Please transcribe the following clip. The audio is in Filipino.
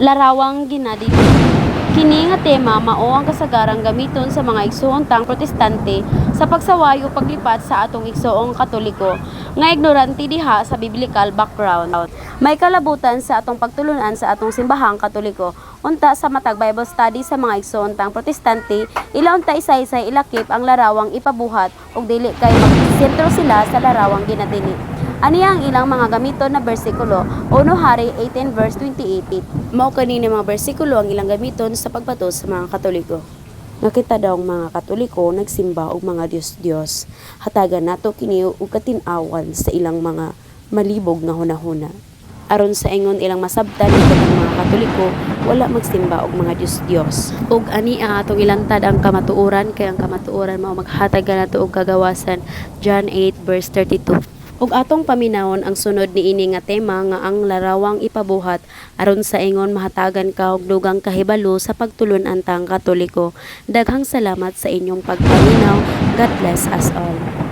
larawang ginadili. Kini nga tema mao ang kasagarang gamiton sa mga igsoon tang protestante sa pagsawayo paglipat sa atong igsoong katoliko nga ignorante diha sa biblical background. May kalabutan sa atong pagtulunan sa atong simbahang katoliko unta sa matag Bible study sa mga igsoon tang protestante ila unta isa-isa ilakip ang larawang ipabuhat ug dili kay magsentro sila sa larawang ginadili. Ani ang ilang mga gamiton na bersikulo, 1 Hari 18 verse 28. Mao kanini mga bersikulo ang ilang gamiton sa pagbato sa mga Katoliko. Nakita daw ang mga Katoliko nagsimba og mga Dios-Dios. Hatagan nato kini og katin-awan sa ilang mga malibog nga hunahuna. Aron sa ingon ilang masabtan ang mga Katoliko wala magsimba og mga Dios-Dios. Ug ani ang atong ilantad ang kamatuoran kay ang kamatuoran mao maghatag nato og kagawasan. John 8 verse 32. Ug atong paminawon ang sunod ni ini nga tema nga ang larawang ipabuhat aron sa ingon mahatagan ka og dugang kahibalo sa pagtulon antang Katoliko. Daghang salamat sa inyong pagpaminaw. God bless us all.